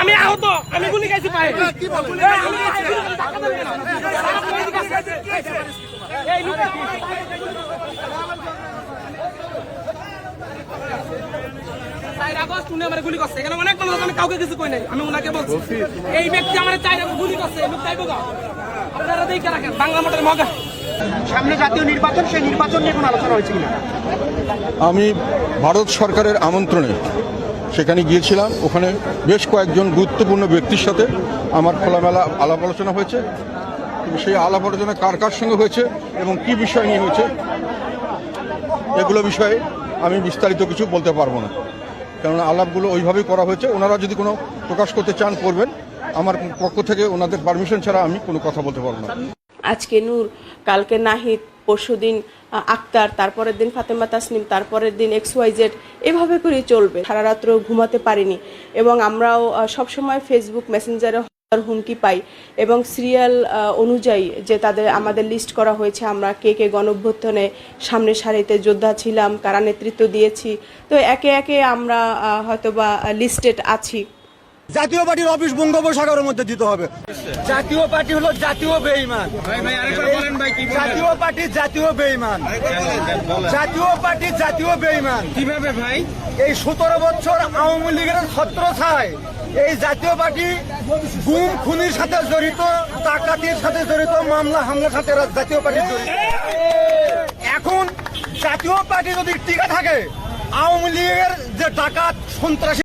আমি আহত আমি গুলি খাইছি পায়ে গুলি করছে এখানে অনেক মানুষ আমি কাউকে কিছু কই নাই আমি ওনাকে বলছি এই ব্যক্তি আমার আগস্ট গুলি করছে লোক চাইব। আপনারা দেখে রাখেন বাংলা মোটর মগা সামনে জাতীয় নির্বাচন সেই নির্বাচন নিয়ে কোনো আলোচনা হয়েছে কিনা? আমি ভারত সরকারের আমন্ত্রণে সেখানে গিয়েছিলাম। ওখানে বেশ কয়েকজন গুরুত্বপূর্ণ ব্যক্তির সাথে আমার খোলামেলা আলাপ আলোচনা হয়েছে। সেই আলাপ আলোচনা কার কার সঙ্গে হয়েছে এবং কি বিষয় নিয়ে হয়েছে এগুলো বিষয়ে আমি বিস্তারিত কিছু বলতে পারব না। কেননা আলাপগুলো ওইভাবেই করা হয়েছে। ওনারা যদি কোনো প্রকাশ করতে চান করবেন। আমার পক্ষ থেকে ওনাদের পারমিশন ছাড়া আমি কোনো কথা বলতে পারব না। আজকে নূর কালকে নাহিদ, পরশুদিন আক্তার, তারপরের দিন ফাতেমা তাসনিম, তারপরের দিন এক্স ওয়াই জেড, এভাবে করে চলবে। সারা রাত্র ঘুমাতে পারিনি এবং আমরাও সবসময় ফেসবুক মেসেঞ্জারে হুমকি পাই এবং সিরিয়াল অনুযায়ী যে তাদের, আমাদের লিস্ট করা হয়েছে, আমরা কে কে গণঅভ্যুত্থানে সামনে সারিতে যোদ্ধা ছিলাম, কারা নেতৃত্ব দিয়েছি, তো একে একে আমরা হয়তোবা লিস্টেড আছি। জাতীয় পার্টির অফিস বঙ্গোপসাগরের মধ্যে দিতে হবে। জাতীয় পার্টি হলো জাতীয় বেইমান। জাতীয় পার্টি জাতীয় বেইমান। জাতীয় পার্টি জাতীয় বেইমান। কীভাবে ভাই? এই সতেরো বছর আওয়ামী লীগের ছত্র ছায় এই জাতীয় পার্টি গুম খুনির সাথে জড়িত ডাকাতির সাথে জড়িত মামলা হামলার সাথে জাতীয় পার্টি জড়িত। এখন জাতীয় পার্টি যদি টিকে থাকে আওয়ামী লীগের যে ডাকাত সন্ত্রাসী